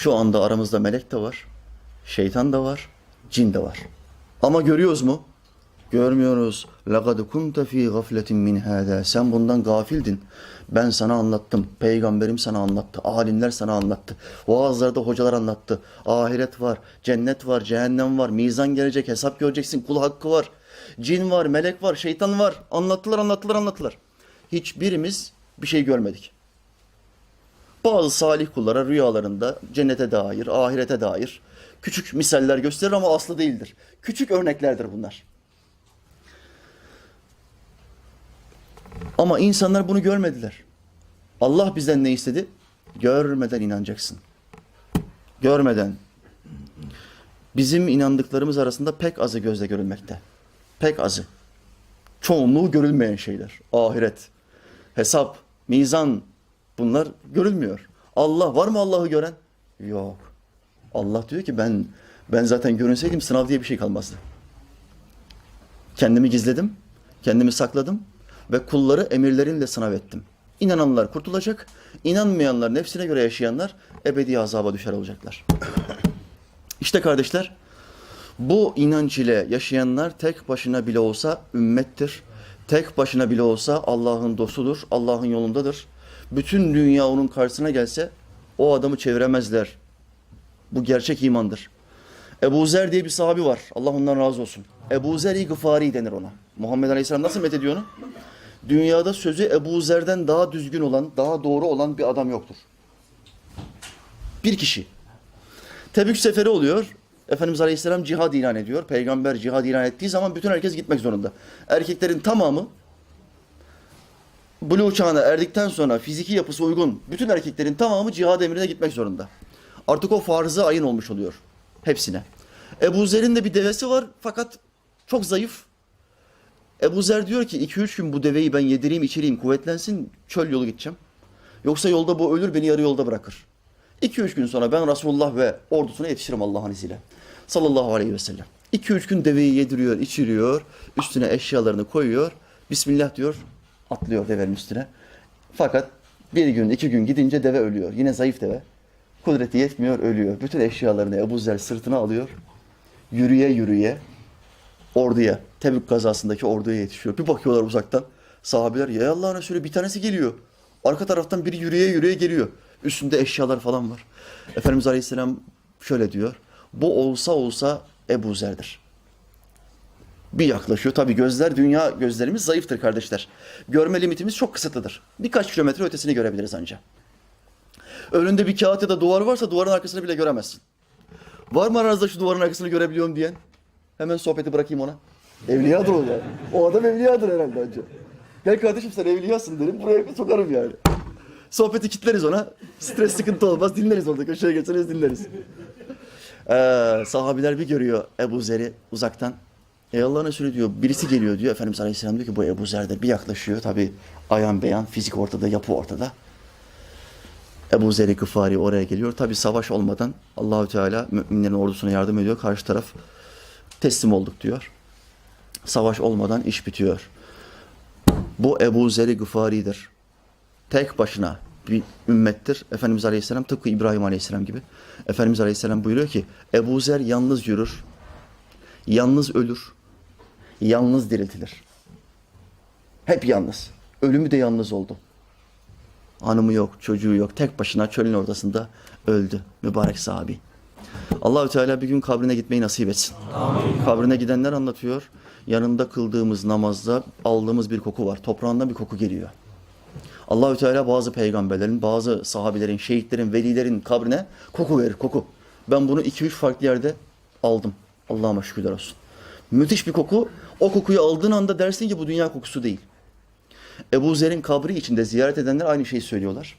Şu anda aramızda melek de var, şeytan da var, cin de var. Ama görüyoruz mu? Görmüyoruz. لَقَدْ كُنْتَ ف۪ي غَفْلَةٍ مِنْ هَذَا Sen bundan gafildin. Ben sana anlattım. Peygamberim sana anlattı. Alimler sana anlattı. Vaazlarda hocalar anlattı. Ahiret var, cennet var, cehennem var, mizan gelecek, hesap göreceksin, kul hakkı var. Cin var, melek var, şeytan var. Anlattılar, anlattılar, anlattılar. Hiçbirimiz bir şey görmedik. Bazı salih kullara rüyalarında cennete dair, ahirete dair küçük misaller gösterir ama aslı değildir. Küçük örneklerdir bunlar. Ama insanlar bunu görmediler. Allah bizden ne istedi? Görmeden inanacaksın. Görmeden. Bizim inandıklarımız arasında pek azı gözle görülmekte. Pek azı. Çoğunluğu görülmeyen şeyler. Ahiret, hesap, mizan bunlar görülmüyor. Allah var mı Allah'ı gören? Yok. Allah diyor ki ben ben zaten görünseydim sınav diye bir şey kalmazdı. Kendimi gizledim, kendimi sakladım ve kulları emirlerimle sınav ettim. İnananlar kurtulacak, inanmayanlar, nefsine göre yaşayanlar ebedi azaba düşer olacaklar. İşte kardeşler, bu inanç ile yaşayanlar tek başına bile olsa ümmettir. Tek başına bile olsa Allah'ın dostudur, Allah'ın yolundadır. Bütün dünya onun karşısına gelse o adamı çeviremezler. Bu gerçek imandır. Ebu Zer diye bir sahabi var. Allah ondan razı olsun. Ebu Zer-i Gıfari denir ona. Muhammed Aleyhisselam nasıl methediyor onu? Dünyada sözü Ebu Zer'den daha düzgün olan, daha doğru olan bir adam yoktur. Bir kişi. Tebük seferi oluyor. Efendimiz Aleyhisselam cihad ilan ediyor. Peygamber cihad ilan ettiği zaman bütün herkes gitmek zorunda. Erkeklerin tamamı Blue çağına erdikten sonra fiziki yapısı uygun bütün erkeklerin tamamı cihad emrine gitmek zorunda. Artık o farzı ayın olmuş oluyor hepsine. Ebu Zer'in de bir devesi var fakat çok zayıf. Ebu Zer diyor ki 2-3 gün bu deveyi ben yedireyim içireyim kuvvetlensin çöl yolu gideceğim. Yoksa yolda bu ölür beni yarı yolda bırakır. 2-3 gün sonra ben Resulullah ve ordusuna yetişirim Allah'ın izniyle. Sallallahu aleyhi ve sellem. 2-3 gün deveyi yediriyor, içiriyor, üstüne eşyalarını koyuyor. Bismillah diyor, atlıyor devenin üstüne. Fakat bir gün, iki gün gidince deve ölüyor. Yine zayıf deve. Kudreti yetmiyor, ölüyor. Bütün eşyalarını Ebu Zer sırtına alıyor. Yürüye yürüye orduya, Tebük kazasındaki orduya yetişiyor. Bir bakıyorlar uzaktan. Sahabeler ya Allah'ın Resulü bir tanesi geliyor. Arka taraftan biri yürüye yürüye geliyor. Üstünde eşyalar falan var. Efendimiz Aleyhisselam şöyle diyor. Bu olsa olsa Ebu Zer'dir. Bir yaklaşıyor. Tabii gözler, dünya gözlerimiz zayıftır kardeşler. Görme limitimiz çok kısıtlıdır. Birkaç kilometre ötesini görebiliriz ancak. Önünde bir kağıt ya da duvar varsa duvarın arkasını bile göremezsin. Var mı aranızda şu duvarın arkasını görebiliyorum diyen? Hemen sohbeti bırakayım ona. Evliyadır o yani. O adam evliyadır herhalde önce. Gel kardeşim sen evliyasın derim. Buraya bir sokarım yani. Sohbeti kitleriz ona. Stres sıkıntı olmaz. Dinleriz orada. Köşeye geçeriz dinleriz. Ee, sahabiler bir görüyor Ebu Zer'i uzaktan. Ey Allah'ın Resulü diyor. Birisi geliyor diyor. Efendimiz Aleyhisselam diyor ki bu Ebu Zer'dir. Bir yaklaşıyor. Tabi ayan beyan, fizik ortada, yapı ortada. Ebu Zer-i Gıfari oraya geliyor. Tabi savaş olmadan Allahü Teala müminlerin ordusuna yardım ediyor. Karşı taraf teslim olduk diyor. Savaş olmadan iş bitiyor. Bu Ebu Zer-i Gıfari'dir. Tek başına bir ümmettir. Efendimiz Aleyhisselam tıpkı İbrahim Aleyhisselam gibi. Efendimiz Aleyhisselam buyuruyor ki Ebu Zer yalnız yürür, yalnız ölür, yalnız diriltilir. Hep yalnız. Ölümü de yalnız oldu. Hanımı yok, çocuğu yok. Tek başına çölün ortasında öldü mübarek sahabi. Allahü Teala bir gün kabrine gitmeyi nasip etsin. Kabrine gidenler anlatıyor. Yanında kıldığımız namazda aldığımız bir koku var. Toprağından bir koku geliyor. Allahü Teala bazı peygamberlerin, bazı sahabilerin, şehitlerin, velilerin kabrine koku verir, koku. Ben bunu iki üç farklı yerde aldım. Allah'ıma şükürler olsun. Müthiş bir koku. O kokuyu aldığın anda dersin ki bu dünya kokusu değil. Ebu Zer'in kabri içinde ziyaret edenler aynı şeyi söylüyorlar.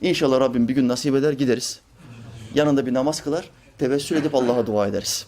İnşallah Rabbim bir gün nasip eder gideriz. Yanında bir namaz kılar, tevessül edip Allah'a dua ederiz.